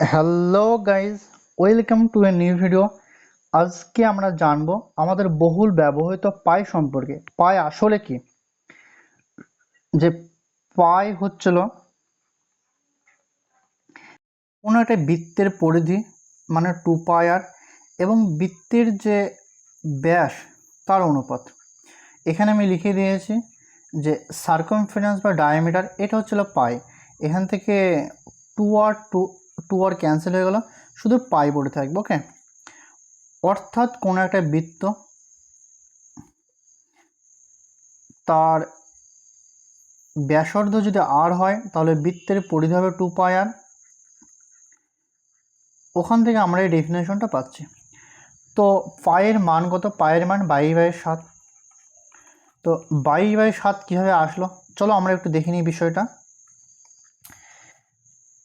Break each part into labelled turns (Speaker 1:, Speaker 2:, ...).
Speaker 1: Hello guys welcome to a new video আজকে আমরা জানব আমাদের বহুল ব্যবহৃত পাই সম্পর্কে। পাই আসলে কি? যে পাই হচ্ছিল কোনো একটা বৃত্তের পরিধি মানে টু পাই আর, এবং বৃত্তের যে ব্যাস তার অনুপাত। এখানে আমি লিখে দিয়েছি যে সার্কমফারেন্স বা ডায়ামিটার এটা হচ্ছিল পাই। এখান থেকে two R two two R cancel হয়ে গেল। শুধু পাই পড়ে থাকবে ওকে অর্থাৎ কোনো একটা বৃত্ত তার ব্যাসার্ধ যদি আর হয়, তাহলে বৃত্তের পরিধি হবে টু পাই আর ওখান থেকে আমরা এই ডেফিনেশনটা পাচ্ছি। তো পায়ের মান কত? পায়ের মান বাই বাই সাত। তো বাই বাই সাত কীভাবে আসলো? চলো আমরা একটু দেখে নিই বিষয়টা।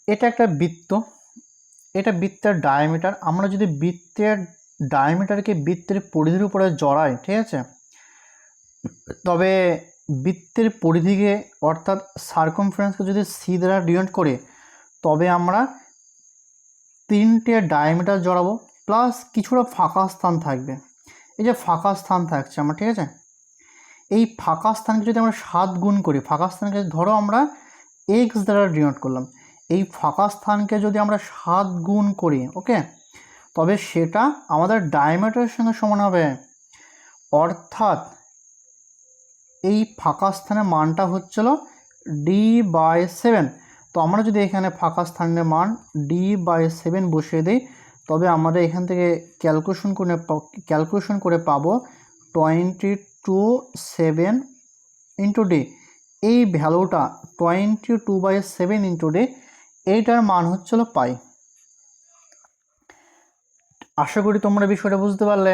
Speaker 1: এটা একটা বৃত্ত। এটা বৃত্তের ডায়ামিটার আমরা যদি বৃত্তের ডায়ামিটারকে বৃত্তের পরিধির উপরে জড়াই, ঠিক আছে? তবে বৃত্তের পরিধিকে অর্থাৎ সার্কমফারেন্সকে যদি সি দ্বারা ডিনোট করে, তবে আমরা তিনটে ডায়ামিটার জড়াবো প্লাস কিছুটা ফাঁকা স্থান থাকবে। এই যে ফাঁকা স্থান থাকছে আমার, ঠিক আছে? এই ফাঁকা স্থানকে যদি আমরা সাত গুণ করি, ফাঁকা স্থানকে ধরো আমরা এক্স দ্বারা ডিনোট করলাম এই ফাঁকা স্থানকে যদি আমরা সাত গুণ করি ওকে তবে সেটা আমাদের ডায়ামিটারের সঙ্গে সমান হবে। অর্থাৎ এই ফাঁকা স্থানের মানটা হচ্ছিল ডি বাই সেভেন তো আমরা যদি এখানে ফাঁকা স্থানের মান ডি বাই সেভেন বসিয়ে দিই, তবে আমাদের এখান থেকে ক্যালকুলেশন করে ক্যালকুলেশন করে পাবো twenty two seven into D এই ভ্যালুটা twenty two by seven into D এইটার মান হচ্ছিল পাই। আশা করি তোমরা বিষয়টা বুঝতে পারলে।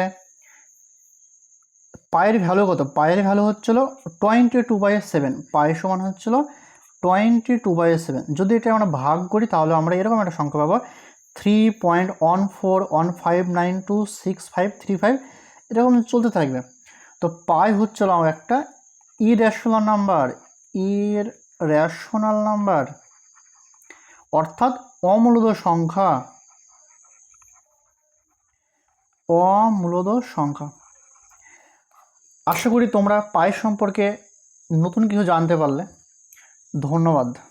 Speaker 1: পায়ের ভ্যালু কত? পায়ের ভ্যালু হচ্ছিল টোয়েন্টি টু বাই সেভেন পায়ের সমান হচ্ছিল টোয়েন্টি টু বাই সেভেন যদি এটা আমরা ভাগ করি, তাহলে আমরা এরকম একটা সংখ্যা পাবো। Three point one four one five nine two six five three five এরকম চলতে থাকবে। তো পাই হচ্ছিল আমার একটা irrational number irrational number অর্থাৎ অমূলদ সংখ্যা। অমূলদ সংখ্যা। আশা করি তোমরা পায়ের সম্পর্কে নতুন কিছু জানতে পারলে। ধন্যবাদ।